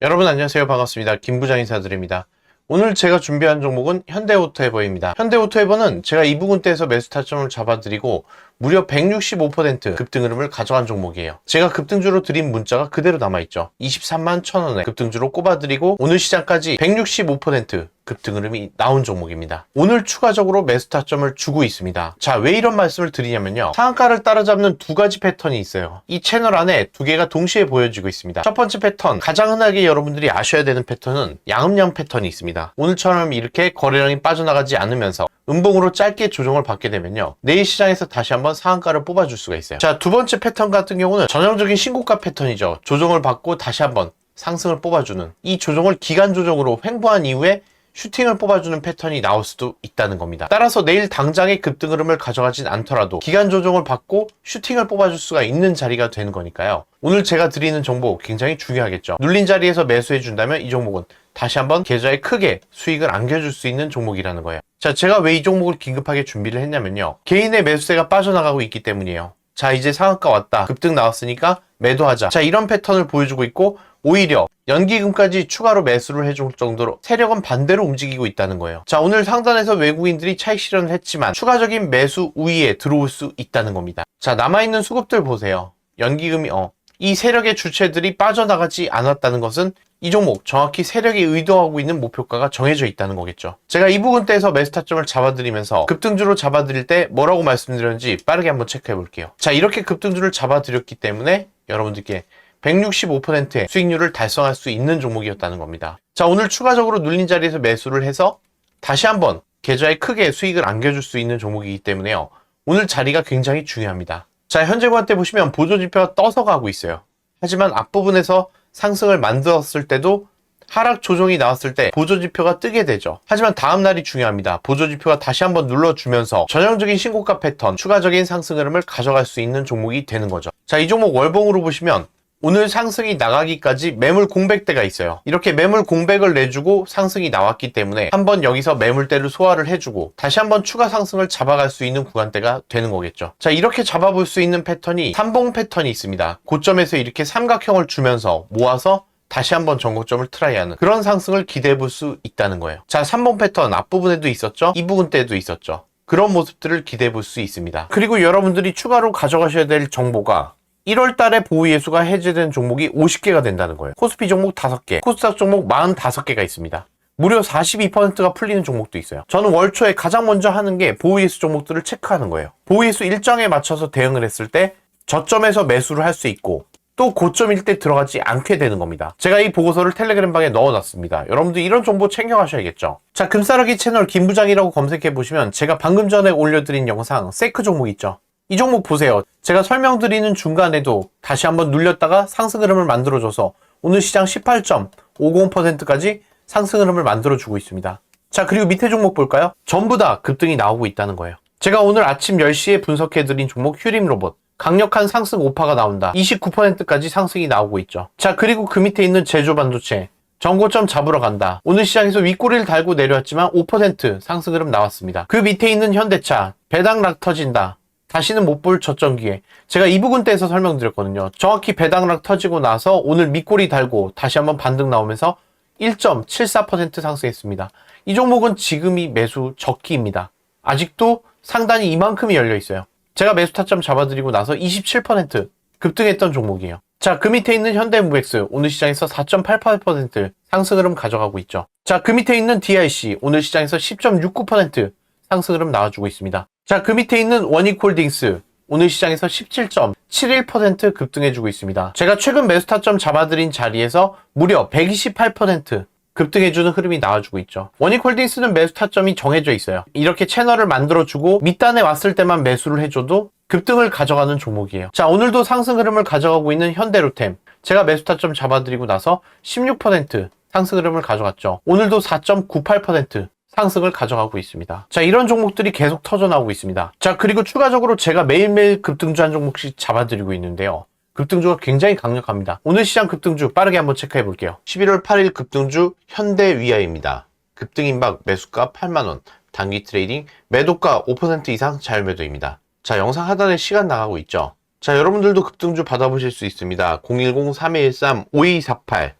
여러분 안녕하세요. 반갑습니다. 김부장 인사드립니다. 오늘 제가 준비한 종목은 현대오토에버입니다. 현대오토에버는 제가 이 부분 대에서 매수 타점을 잡아드리고 무려 165% 급등 흐름을 가져간 종목이에요. 제가 급등주로 드린 문자가 그대로 남아있죠. 23만 1000원에 급등주로 꼽아드리고 오늘 시장까지 165% 급등 흐름이 나온 종목입니다. 오늘 추가적으로 매수 타점을 주고 있습니다. 자, 왜 이런 말씀을 드리냐면요. 상한가를 따라잡는 두 가지 패턴이 있어요. 이 채널 안에 두 개가 동시에 보여지고 있습니다. 첫 번째 패턴, 가장 흔하게 여러분들이 아셔야 되는 패턴은 양음양 패턴이 있습니다. 오늘처럼 이렇게 거래량이 빠져나가지 않으면서 음봉으로 짧게 조정을 받게 되면요. 내일 시장에서 다시 한번 상한가를 뽑아줄 수가 있어요. 자, 두 번째 패턴 같은 경우는 전형적인 신고가 패턴이죠. 조정을 받고 다시 한번 상승을 뽑아주는 이 조정을 기간 조정으로 횡보한 이후에 슈팅을 뽑아주는 패턴이 나올 수도 있다는 겁니다. 따라서 내일 당장의 급등 흐름을 가져가진 않더라도 기간 조정을 받고 슈팅을 뽑아줄 수가 있는 자리가 되는 거니까요. 오늘 제가 드리는 정보 굉장히 중요하겠죠. 눌린 자리에서 매수해 준다면 이 종목은 다시 한번 계좌에 크게 수익을 안겨줄 수 있는 종목이라는 거예요. 자, 제가 왜 이 종목을 긴급하게 준비를 했냐면요. 개인의 매수세가 빠져나가고 있기 때문이에요. 자, 이제 상한가 왔다. 급등 나왔으니까 매도하자. 자, 이런 패턴을 보여주고 있고 오히려 연기금까지 추가로 매수를 해줄 정도로 세력은 반대로 움직이고 있다는 거예요. 자, 오늘 상단에서 외국인들이 차익 실현을 했지만 추가적인 매수 우위에 들어올 수 있다는 겁니다. 자, 남아있는 수급들 보세요. 연기금이, 어, 이 세력의 주체들이 빠져나가지 않았다는 것은 이 종목 정확히 세력이 의도하고 있는 목표가가 정해져 있다는 거겠죠. 제가 이 부분대에서 매수 타점을 잡아드리면서 급등주로 잡아드릴 때 뭐라고 말씀드렸는지 빠르게 한번 체크해 볼게요. 자, 이렇게 급등주를 잡아드렸기 때문에 여러분들께 165%의 수익률을 달성할 수 있는 종목이었다는 겁니다. 자, 오늘 추가적으로 눌린 자리에서 매수를 해서 다시 한번 계좌에 크게 수익을 안겨줄 수 있는 종목이기 때문에요. 오늘 자리가 굉장히 중요합니다. 자, 현재 관때 보시면 보조지표가 떠서 가고 있어요. 하지만 앞부분에서 상승을 만들었을 때도 하락 조정이 나왔을 때 보조지표가 뜨게 되죠. 하지만 다음 날이 중요합니다. 보조지표가 다시 한번 눌러주면서 전형적인 신고가 패턴, 추가적인 상승 흐름을 가져갈 수 있는 종목이 되는 거죠. 자, 이 종목 월봉으로 보시면 오늘 상승이 나가기까지 매물 공백대가 있어요. 이렇게 매물 공백을 내주고 상승이 나왔기 때문에 한번 여기서 매물대를 소화를 해주고 다시 한번 추가 상승을 잡아갈 수 있는 구간대가 되는 거겠죠. 자, 이렇게 잡아볼 수 있는 패턴이 삼봉 패턴이 있습니다. 고점에서 이렇게 삼각형을 주면서 모아서 다시 한번 전고점을 트라이하는 그런 상승을 기대해 볼 수 있다는 거예요. 자, 3번 패턴 앞부분에도 있었죠? 이 부분 때도 있었죠. 그런 모습들을 기대해 볼 수 있습니다. 그리고 여러분들이 추가로 가져가셔야 될 정보가 1월 달에 보호 예수가 해제된 종목이 50개가 된다는 거예요. 코스피 종목 5개, 코스닥 종목 45개가 있습니다. 무려 42%가 풀리는 종목도 있어요. 저는 월 초에 가장 먼저 하는 게 보호 예수 종목들을 체크하는 거예요. 보호 예수 일정에 맞춰서 대응을 했을 때 저점에서 매수를 할 수 있고 또 고점일 때 들어가지 않게 되는 겁니다. 제가 이 보고서를 텔레그램 방에 넣어놨습니다. 여러분들 이런 정보 챙겨가셔야겠죠. 자, 금싸라기 채널 김부장이라고 검색해 보시면 제가 방금 전에 올려드린 영상 세크 종목 있죠. 이 종목 보세요. 제가 설명드리는 중간에도 다시 한번 눌렸다가 상승 흐름을 만들어줘서 오늘 시장 18.50%까지 상승 흐름을 만들어주고 있습니다. 자, 그리고 밑에 종목 볼까요? 전부 다 급등이 나오고 있다는 거예요. 제가 오늘 아침 10시에 분석해드린 종목 휴림 로봇. 강력한 상승 오파가 나온다. 29%까지 상승이 나오고 있죠. 자, 그리고 그 밑에 있는 제조 반도체. 정고점 잡으러 간다. 오늘 시장에서 윗꼬리를 달고 내려왔지만 5% 상승 흐름 나왔습니다. 그 밑에 있는 현대차. 배당락 터진다. 다시는 못 볼 저점 기회. 제가 이 부분대에서 설명드렸거든요. 정확히 배당락 터지고 나서 오늘 밑꼬리 달고 다시 한번 반등 나오면서 1.74% 상승했습니다. 이 종목은 지금이 매수 적기입니다. 아직도 상단이 이만큼이 열려 있어요. 제가 매수 타점 잡아드리고 나서 27% 급등했던 종목이에요. 자, 그 밑에 있는 현대무엑스 오늘 시장에서 4.88% 상승 흐름 가져가고 있죠. 자, 그 밑에 있는 DIC 오늘 시장에서 10.69% 상승 흐름 나와주고 있습니다. 자, 그 밑에 있는 원익홀딩스 오늘 시장에서 17.71% 급등해주고 있습니다. 제가 최근 매수 타점 잡아드린 자리에서 무려 128% 급등해주는 흐름이 나와주고 있죠. 원익홀딩스는 매수 타점이 정해져 있어요. 이렇게 채널을 만들어주고 밑단에 왔을 때만 매수를 해줘도 급등을 가져가는 종목이에요. 자, 오늘도 상승 흐름을 가져가고 있는 현대로템. 제가 매수 타점 잡아드리고 나서 16% 상승 흐름을 가져갔죠. 오늘도 4.98% 상승을 가져가고 있습니다. 자, 이런 종목들이 계속 터져나오고 있습니다. 자, 그리고 추가적으로 제가 매일매일 급등주 한 종목씩 잡아드리고 있는데요. 급등주가 굉장히 강력합니다. 오늘 시장 급등주 빠르게 한번 체크해 볼게요. 11월 8일 급등주 현대위아입니다. 급등 임박 매수가 8만원, 단기 트레이딩 매도가 5% 이상 자율매도입니다. 자, 영상 하단에 시간 나가고 있죠. 자, 여러분들도 급등주 받아보실 수 있습니다. 010-3213-5248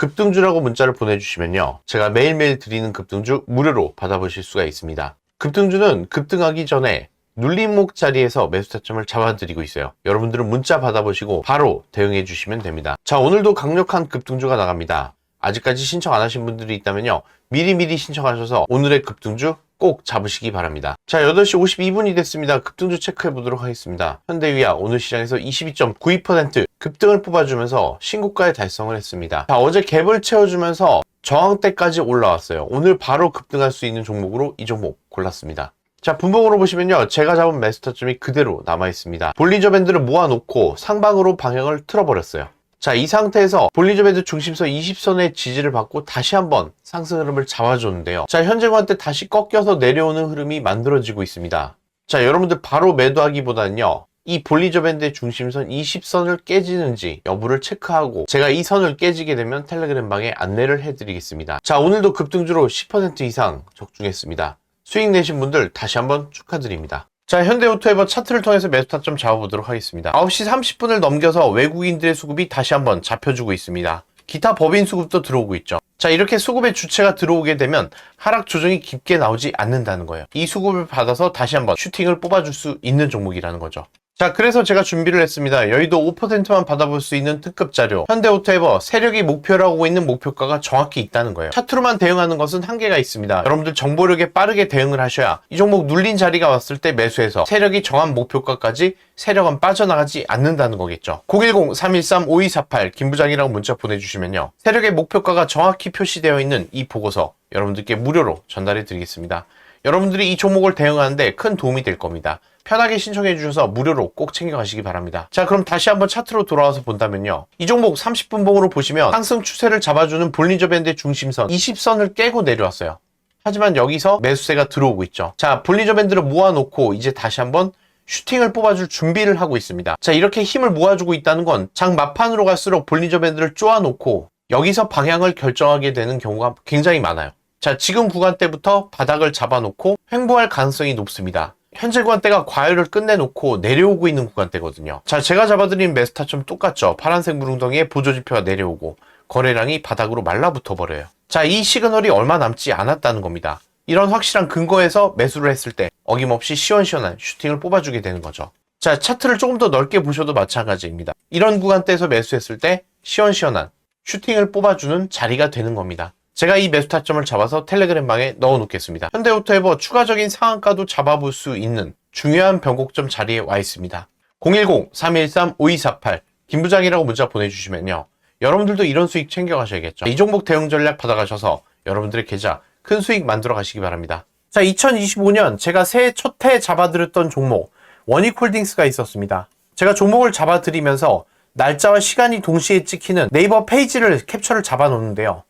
급등주라고 문자를 보내주시면요. 제가 매일매일 드리는 급등주 무료로 받아보실 수가 있습니다. 급등주는 급등하기 전에 눌림목 자리에서 매수 타점을 잡아드리고 있어요. 여러분들은 문자 받아보시고 바로 대응해 주시면 됩니다. 자, 오늘도 강력한 급등주가 나갑니다. 아직까지 신청 안 하신 분들이 있다면요. 미리미리 신청하셔서 오늘의 급등주 꼭 잡으시기 바랍니다. 자, 8시 52분이 됐습니다. 급등주 체크해 보도록 하겠습니다. 현대위아 오늘 시장에서 22.92% 급등을 뽑아주면서 신고가에 달성을 했습니다. 자, 어제 갭을 채워주면서 저항대까지 올라왔어요. 오늘 바로 급등할 수 있는 종목으로 이 종목 골랐습니다. 자, 분봉으로 보시면요. 제가 잡은 매스터점이 그대로 남아 있습니다. 볼리저 밴드를 모아놓고 상방으로 방향을 틀어버렸어요. 자, 이 상태에서 볼리저 밴드 중심선 20선의 지지를 받고 다시 한번 상승 흐름을 잡아줬는데요. 자, 현재 관때 다시 꺾여서 내려오는 흐름이 만들어지고 있습니다. 자, 여러분들 바로 매도하기보다는요. 이 볼리저 밴드의 중심선 20선을 깨지는지 여부를 체크하고 제가 이 선을 깨지게 되면 텔레그램 방에 안내를 해드리겠습니다. 자, 오늘도 급등주로 10% 이상 적중했습니다. 수익 내신 분들 다시 한번 축하드립니다. 자, 현대오토에버 차트를 통해서 매수 타점 잡아보도록 하겠습니다. 9시 30분을 넘겨서 외국인들의 수급이 다시 한번 잡혀주고 있습니다. 기타 법인 수급도 들어오고 있죠. 자, 이렇게 수급의 주체가 들어오게 되면 하락 조정이 깊게 나오지 않는다는 거예요. 이 수급을 받아서 다시 한번 슈팅을 뽑아줄 수 있는 종목이라는 거죠. 자, 그래서 제가 준비를 했습니다. 여의도 5%만 받아볼 수 있는 특급 자료. 현대오토에버 세력이 목표라고 하고 있는 목표가가 정확히 있다는 거예요. 차트로만 대응하는 것은 한계가 있습니다. 여러분들 정보력에 빠르게 대응을 하셔야 이 종목 눌린 자리가 왔을 때 매수해서 세력이 정한 목표가까지 세력은 빠져나가지 않는다는 거겠죠. 010-313-5248 김부장이라고 문자 보내주시면요. 세력의 목표가가 정확히 표시되어 있는 이 보고서 여러분들께 무료로 전달해 드리겠습니다. 여러분들이 이 종목을 대응하는데 큰 도움이 될 겁니다. 편하게 신청해 주셔서 무료로 꼭 챙겨가시기 바랍니다. 자 그럼 다시 한번 차트로 돌아와서 본다면요. 이 종목 30분봉으로 보시면 상승 추세를 잡아주는 볼린저 밴드의 중심선 20선을 깨고 내려왔어요. 하지만 여기서 매수세가 들어오고 있죠. 자 볼린저 밴드를 모아놓고 이제 다시 한번 슈팅을 뽑아줄 준비를 하고 있습니다. 자 이렇게 힘을 모아주고 있다는 건 장 막판으로 갈수록 볼린저 밴드를 쪼아놓고 여기서 방향을 결정하게 되는 경우가 굉장히 많아요. 자 지금 구간대부터 바닥을 잡아놓고 횡보할 가능성이 높습니다. 현재 구간대가 과열을 끝내놓고 내려오고 있는 구간대거든요. 자, 제가 잡아드린 메스타점 똑같죠. 파란색 물웅덩이에 보조지표가 내려오고 거래량이 바닥으로 말라붙어 버려요. 자, 이 시그널이 얼마 남지 않았다는 겁니다. 이런 확실한 근거에서 매수를 했을 때 어김없이 시원시원한 슈팅을 뽑아주게 되는 거죠. 자, 차트를 조금 더 넓게 보셔도 마찬가지입니다. 이런 구간대에서 매수했을 때 시원시원한 슈팅을 뽑아주는 자리가 되는 겁니다. 제가 이 매수 타점을 잡아서 텔레그램 방에 넣어 놓겠습니다. 현대오토에버 추가적인 상한가도 잡아볼 수 있는 중요한 변곡점 자리에 와 있습니다. 010-313-5248 김부장이라고 문자 보내주시면요. 여러분들도 이런 수익 챙겨가셔야겠죠. 이 종목 대응 전략 받아가셔서 여러분들의 계좌 큰 수익 만들어 가시기 바랍니다. 자, 2025년 제가 새해 첫해 잡아드렸던 종목 원익홀딩스가 있었습니다. 제가 종목을 잡아드리면서 날짜와 시간이 동시에 찍히는 네이버 페이지를 캡처를 잡아놓는데요.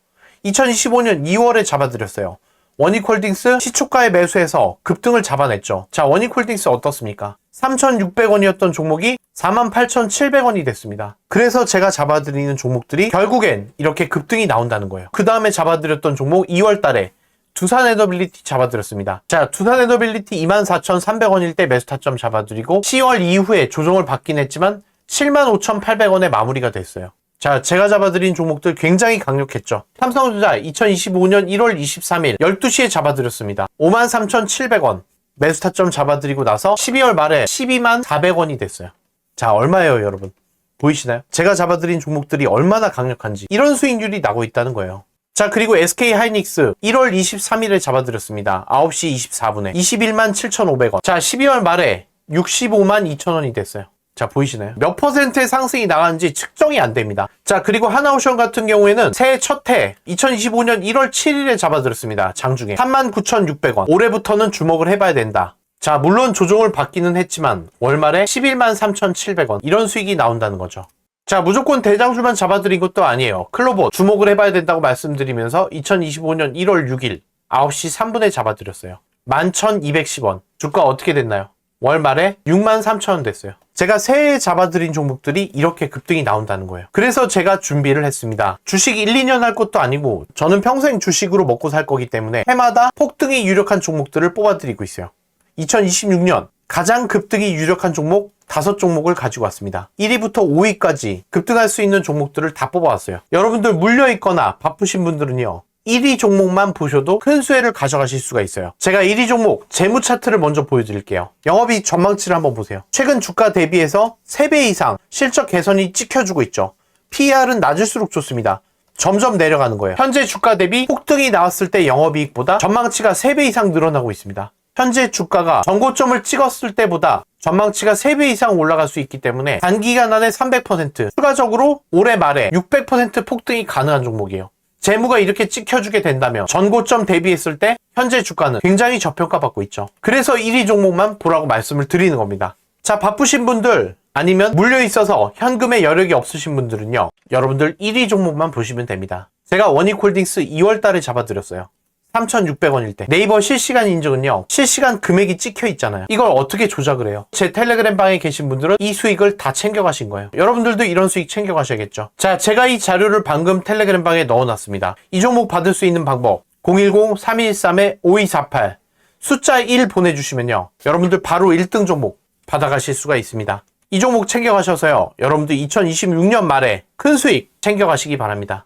2025년 2월에 잡아드렸어요. 원익홀딩스 시초가에 매수해서 급등을 잡아냈죠. 자, 원익홀딩스 어떻습니까? 3,600원이었던 종목이 48,700원이 됐습니다. 그래서 제가 잡아드리는 종목들이 결국엔 이렇게 급등이 나온다는 거예요. 그 다음에 잡아드렸던 종목 2월 달에 두산 에너빌리티 잡아드렸습니다. 자, 두산 에너빌리티 24,300원일 때 매수 타점 잡아드리고 10월 이후에 조정을 받긴 했지만 75,800원에 마무리가 됐어요. 자, 제가 잡아드린 종목들 굉장히 강력했죠. 삼성전자 2025년 1월 23일 12시에 잡아드렸습니다. 53,700원. 매수 타점 잡아드리고 나서 12월 말에 12만 400원이 됐어요. 자, 얼마예요, 여러분? 보이시나요? 제가 잡아드린 종목들이 얼마나 강력한지 이런 수익률이 나고 있다는 거예요. 자, 그리고 SK 하이닉스 1월 23일에 잡아드렸습니다. 9시 24분에 21만 7,500원. 자, 12월 말에 65만 2천원이 됐어요. 자, 보이시나요? 몇 퍼센트의 상승이 나갔는지 측정이 안 됩니다. 자, 그리고 하나오션 같은 경우에는 새해 첫해 2025년 1월 7일에 잡아들었습니다. 장중에 39,600원. 올해부터는 주목을 해봐야 된다. 자, 물론 조정을 받기는 했지만 월말에 11만 3,700원. 이런 수익이 나온다는 거죠. 자, 무조건 대장주만 잡아드린 것도 아니에요. 클로버 주목을 해봐야 된다고 말씀드리면서 2025년 1월 6일 9시 3분에 잡아드렸어요. 11,210원. 주가 어떻게 됐나요? 월말에 6만 3천원 됐어요. 제가 새해에 잡아드린 종목들이 이렇게 급등이 나온다는 거예요. 그래서 제가 준비를 했습니다. 주식 1, 2년 할 것도 아니고 저는 평생 주식으로 먹고 살 거기 때문에 해마다 폭등이 유력한 종목들을 뽑아드리고 있어요. 2026년 가장 급등이 유력한 종목 다섯 종목을 가지고 왔습니다. 1위부터 5위까지 급등할 수 있는 종목들을 다 뽑아왔어요. 여러분들 물려있거나 바쁘신 분들은요. 1위 종목만 보셔도 큰 수혜를 가져가실 수가 있어요. 제가 1위 종목 재무 차트를 먼저 보여드릴게요. 영업이익 전망치를 한번 보세요. 최근 주가 대비해서 3배 이상 실적 개선이 찍혀주고 있죠. PER은 낮을수록 좋습니다. 점점 내려가는 거예요. 현재 주가 대비 폭등이 나왔을 때 영업이익보다 전망치가 3배 이상 늘어나고 있습니다. 현재 주가가 전고점을 찍었을 때보다 전망치가 3배 이상 올라갈 수 있기 때문에 단기간 안에 300% 추가적으로 올해 말에 600% 폭등이 가능한 종목이에요. 재무가 이렇게 찍혀주게 된다면 전고점 대비했을 때 현재 주가는 굉장히 저평가받고 있죠. 그래서 1위 종목만 보라고 말씀을 드리는 겁니다. 자, 바쁘신 분들 아니면 물려 있어서 현금에 여력이 없으신 분들은요. 여러분들 1위 종목만 보시면 됩니다. 제가 원익홀딩스 2월 달에 잡아드렸어요. 3,600원일 때. 네이버 실시간 인증은요, 실시간 금액이 찍혀 있잖아요. 이걸 어떻게 조작을 해요? 제 텔레그램 방에 계신 분들은 이 수익을 다 챙겨 가신 거예요. 여러분들도 이런 수익 챙겨 가셔야겠죠. 자, 제가 이 자료를 방금 텔레그램 방에 넣어 놨습니다. 이 종목 받을 수 있는 방법. 010-313-5248. 숫자 1 보내주시면요. 여러분들 바로 1등 종목 받아가실 수가 있습니다. 이 종목 챙겨 가셔서요. 여러분들 2026년 말에 큰 수익 챙겨 가시기 바랍니다.